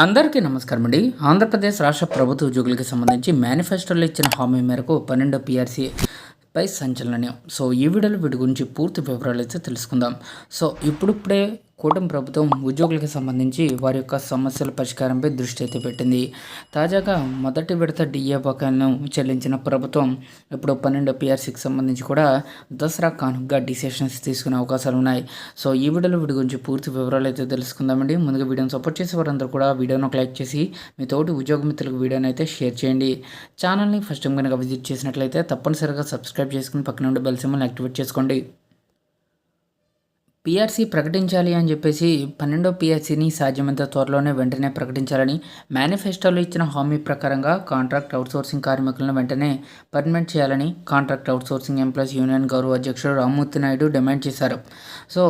అందరికీ నమస్కారం అండి. ఆంధ్రప్రదేశ్ రాష్ట్ర ప్రభుత్వ ఉద్యోగులకు సంబంధించి మేనిఫెస్టోలో ఇచ్చిన హామీ మేరకు పన్నెండో పిఆర్సీ పై సంచలనం సో ఈ వీడియోలో వీటి గురించి పూర్తి వివరాలు అయితే తెలుసుకుందాం. సో ఇప్పుడిప్పుడే కూటమి ప్రభుత్వం ఉద్యోగులకు సంబంధించి వారి యొక్క సమస్యల పరిష్కారంపై దృష్టి అయితే పెట్టింది. తాజాగా మొదటి విడత డిఏ బకాయిలను చెల్లించిన ప్రభుత్వం ఇప్పుడు పన్నెండు పిఆర్సీకి సంబంధించి కూడా దసరా కానుకగా డిసిషన్స్ తీసుకునే అవకాశాలు ఉన్నాయి. సో ఈ వీడియోలో వీడి గురించి పూర్తి వివరాలు అయితే తెలుసుకుందామండి. ముందుగా వీడియోని సపోర్ట్ చేసే వారందరూ కూడా వీడియోను ఒక లైక్ చేసి మీ తోటి ఉద్యోగ మిత్రులకు వీడియోని అయితే షేర్ చేయండి. ఛానల్ని ఫస్ట్ టైం కనుక విజిట్ చేసినట్లయితే తప్పనిసరిగా సబ్స్క్రైబ్ చేసుకుని పక్కన ఉండే బెల్ సింబల్ని యాక్టివేట్ చేసుకోండి. పీఆర్సీ ప్రకటించాలి అని చెప్పేసి పన్నెండో పీఆర్సీని సాధ్యమంత త్వరలోనే వెంటనే ప్రకటించాలని మేనిఫెస్టోలో ఇచ్చిన హామీ ప్రకారంగా కాంట్రాక్ట్ అవుట్సోర్సింగ్ కార్మికులను వెంటనే పర్మనెంట్ చేయాలని కాంట్రాక్ట్ అవుట్సోర్సింగ్ ఎంప్లాయీస్ యూనియన్ గౌరవ అధ్యక్షుడు రామ్మూర్తి నాయుడు డిమాండ్ చేశారు. సో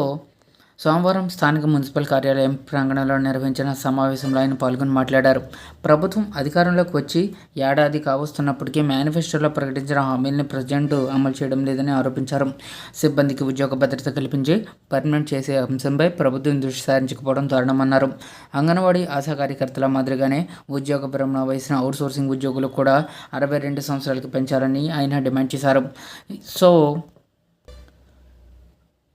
సోమవారం స్థానిక మున్సిపల్ కార్యాలయం ప్రాంగణంలో నిర్వహించిన సమావేశంలో ఆయన పాల్గొని మాట్లాడారు. ప్రభుత్వం అధికారంలోకి వచ్చి ఏడాది కావస్తున్నప్పటికీ మేనిఫెస్టోలో ప్రకటించిన హామీలను ప్రజెంట్ అమలు చేయడం లేదని ఆరోపించారు. సిబ్బందికి ఉద్యోగ భద్రత కల్పించి పర్మనెంట్ చేసే అంశంపై ప్రభుత్వం దృష్టి సారించకపోవడం దారుణమన్నారు. అంగన్వాడీ ఆశా కార్యకర్తల మాదిరిగానే ఉద్యోగ భ్రమణ వయసిన అవుట్సోర్సింగ్ ఉద్యోగులు కూడా అరవై రెండు సంవత్సరాలకు పెంచాలని ఆయన డిమాండ్ చేశారు. సో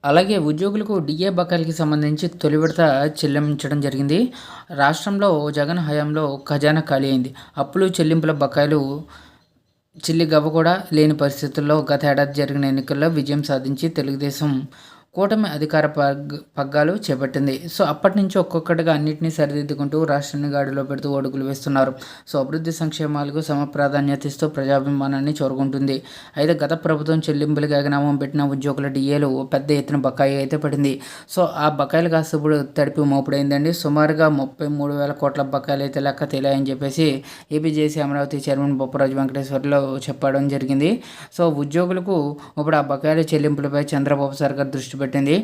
అలాగే ఉద్యోగులకు డిఏ బకాయిలకి సంబంధించి తొలి విడత చెల్లించడం జరిగింది. రాష్ట్రంలో జగన్ హయాంలో ఖజానా ఖాళీ అయింది. అప్పులు చెల్లింపుల బకాయిలు చిల్లి గవ్వ కూడా లేని పరిస్థితుల్లో గత ఏడాది జరిగిన ఎన్నికల్లో విజయం సాధించి తెలుగుదేశం కూటమి అధికార పగ్ పగ్గాలు చేపట్టింది. సో అప్పటి నుంచి ఒక్కొక్కటిగా అన్నింటినీ సరిదిద్దుకుంటూ రాష్ట్రాన్ని గాడిలో పెడుతూ ఒడుగులు వేస్తున్నారు. సో అభివృద్ధి సంక్షేమాలకు సమ ప్రాధాన్యత ఇస్తూ ప్రజాభిమానాన్ని చోరుకుంటుంది. అయితే గత ప్రభుత్వం చెల్లింపులకు ఎగనామం పెట్టిన ఉద్యోగుల డిఏలు పెద్ద ఎత్తున బకాయి అయితే పడింది. సో ఆ బకాయిలు కాస్త ఇప్పుడు తడిపి మోపుడైందండి. సుమారుగా ముప్పై మూడు వేల కోట్ల బకాయిలు అయితే లెక్క తేలాయని చెప్పేసి ఏపీజేసీ అమరావతి చైర్మన్ బొప్పరాజు వెంకటేశ్వర్లో చెప్పడం జరిగింది. సో ఉద్యోగులకు ఇప్పుడు ఆ బకాయిల చెల్లింపులపై చంద్రబాబు సర్కార్ దృష్టి పెట్టింది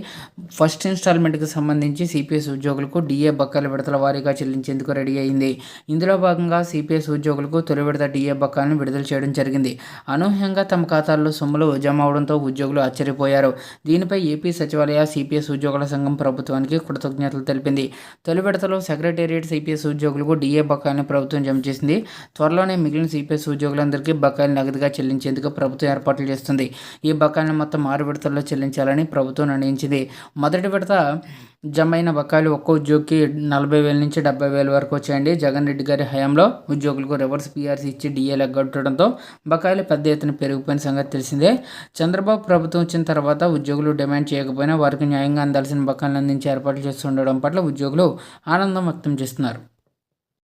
ఫస్ట్ ఇన్స్టాల్మెంట్కి సంబంధించి సిపిఎస్ ఉద్యోగులకు డిఏ బకాయిల విడతల వారీగా చెల్లించేందుకు రెడీ అయింది. ఇందులో భాగంగా సిపిఎస్ ఉద్యోగులకు తొలి విడత డిఏ బకాయిలను విడుదల చేయడం జరిగింది. అనూహ్యంగా తమ ఖాతాల్లో సొమ్ములు జమ అవడంతో ఉద్యోగులు ఆశ్చర్యపోయారు. దీనిపై ఏపీ సచివాలయ సిపిఎస్ ఉద్యోగుల సంఘం ప్రభుత్వానికి కృతజ్ఞతలు తెలిపింది. తొలి విడతలో సెక్రటేరియట్ సిపిఎస్ ఉద్యోగులకు డిఏ బకాయిలను ప్రభుత్వం జమ చేసింది. త్వరలోనే మిగిలిన సిపిఎస్ ఉద్యోగులందరికీ బకాయిలు నగదుగా చెల్లించేందుకు ప్రభుత్వం ఏర్పాట్లు చేస్తుంది. ఈ బకాయిలను మొత్తం ఆరు విడతల్లో చెల్లించాలని ప్రభుత్వం నిర్ణయించింది మొదటి విడత జమైన బకాయిలు ఒక్కో ఉద్యోగికి నలభై వేల నుంచి డెబ్బై వేల వరకు వచ్చాయండి. జగన్ రెడ్డి గారి హయాంలో ఉద్యోగులకు రివర్స్ పీఆర్సీ ఇచ్చి డిఏ లెగ్గొట్టడంతో బకాయిలు పెద్ద ఎత్తున పెరిగిపోయిన సంగతి తెలిసిందే. చంద్రబాబు ప్రభుత్వం వచ్చిన తర్వాత ఉద్యోగులు డిమాండ్ చేయకపోయినా వారికి న్యాయంగా అందాల్సిన బకాయిలు అందించే ఏర్పాట్లు చేస్తుండడం పట్ల ఉద్యోగులు ఆనందం వ్యక్తం చేస్తున్నారు.